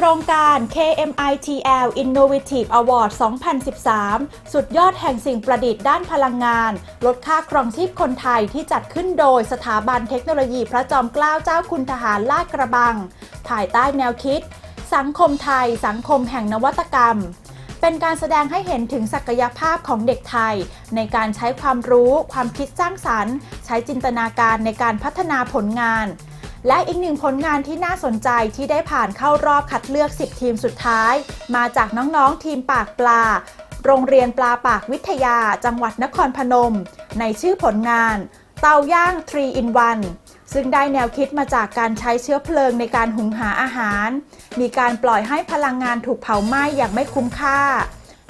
ครงการ KMITL Innovative Award 2013 สุดยอดแห่งสิ่งประดิษฐ์ด้านพลังงาน ลดค่าครองชีพคนไทยที่จัดขึ้นโดยสถาบันเทคโนโลยีพระจอมเกล้าเจ้าคุณทหารลาดกระบัง ภายใต้แนวคิด สังคมไทย สังคมแห่งนวัตกรรม เป็นการแสดงให้เห็นถึงศักยภาพของเด็กไทย ในการใช้ความรู้ ความคิดสร้างสรรค์ ใช้จินตนาการในการพัฒนาผลงาน และอีกหนึ่งผลงานที่น่าสนใจที่ได้ผ่านเข้ารอบคัดเลือก 10 ทีมสุดท้าย มาจากน้องๆทีมปากปลา โรงเรียนปลาปากวิทยาจังหวัดนครพนม ในชื่อผลงาน เตาย่าง 3 in 1 ซึ่งได้แนวคิดมาจากการใช้เชื้อเพลิงในการหุงหาอาหาร มีการปล่อยให้พลังงานถูกเผาไหม้อย่างไม่คุ้มค่า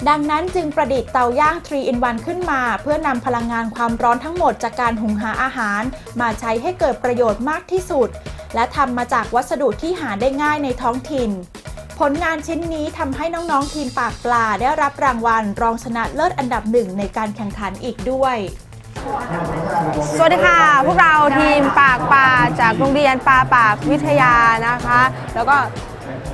ดังนั้นจึงประดิษฐ์เตาย่าง 3 in 1 ขึ้นมา เพื่อนำพลังงานความร้อนทั้งหมดจากการหุงหาอาหาร มาใช้ให้เกิดประโยชน์มากที่สุด และทำมาจากวัสดุที่หาได้ง่ายในท้องถิ่น ผลงานชิ้นนี้ทำให้น้องๆทีมปากปลาได้รับรางวัล รองชนะเลิศอันดับหนึ่งในการแข่งขันอีกด้วยสวัสดีค่ะ พวกเราทีมปากปลาจากโรงเรียนปลาปากวิทยานะคะ แล้วก็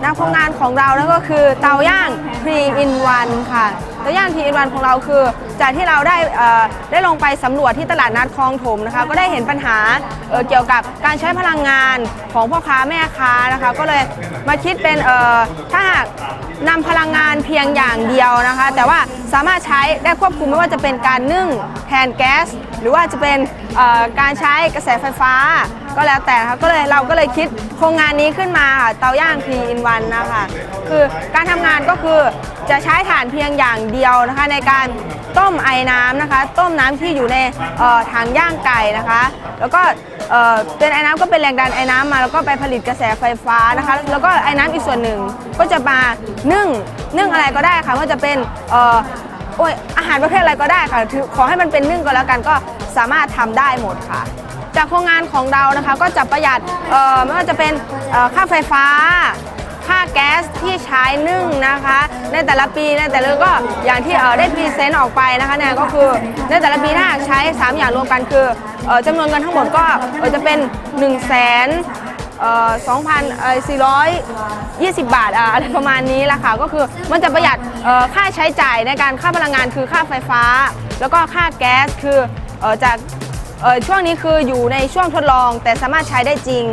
นักพงานของเรานั่นก็คือเตาย่าง 3 in 1 ค่ะ เตาย่าง 3 in 1 ของเราคือ จากที่เราได้ได้ลงไปสำรวจที่ตลาดนัดคลองถมนะคะ ก็ได้เห็นปัญหาเเกี่ยวกับการใช้พลังงานของพ่อค้าแม่ค้านะคะ ก็เลยมาคิดเป็นถ้าหากนำพลังงานเพียงอย่างเดียวนะคะ แต่ว่าสามารถใช้ได้ควบคุมไม่ว่าจะเป็นการนึ่งแทนแก๊ส หรือว่าจะเป็นการใช้กระแสไฟฟ้า ก็แล้วแต่นะคะก็เลยเราก็เลยคิดโครงงานนี้ขึ้นมาค่ะเตาย่าง3 in 1นะคะคือการทำงานก็คือจะใช้ถ่านเพียงอย่างเดียวนะคะในการ ต้มไอ้น้ำนะคะ ต้มน้ำที่อยู่ในถังย่างไก่นะคะ แล้วก็เป็นไอ้น้ำก็เป็นแรงดันไอ้น้ำมาแล้วก็ไปผลิตกระแสไฟฟ้านะคะ แล้วก็ไอ้น้ำอีกส่วนหนึ่งก็จะมานึ่งนึ่งอะไรก็ได้ค่ะว่าจะเป็นเอ่อโอ้ยอาหารประเภทอะไรก็ได้ค่ะขอให้มันเป็นนึ่งก็แล้วกันก็สามารถทำได้หมดค่ะ จากโครงงานของเรานะคะก็จะประหยัดไม่ว่าจะเป็นค่าไฟฟ้า ค่าแก๊สที่ใช้นึ่งนะคะ ในแต่ละปีในแต่ละก็อย่างที่เออได้พรีเซนต์ออกไปนะคะเนี่ยก็คือในแต่ละปีถ้าหากใช้ 3 อย่างรวมกันคือจำนวนเงินทั้งหมดก็จะเป็น 1 0 0 0 0แสน2,420 บาทอะไรประมาณนี้ละค่ะก็คือมันจะประหยัดค่าใช้จ่ายในการค่าพลังงานคือค่าไฟฟ้า แล้วก็ค่าแก๊สคืออจากช่วงนี้คืออยู่ในช่วงทดลองแต่สามารถใช้ได้จริง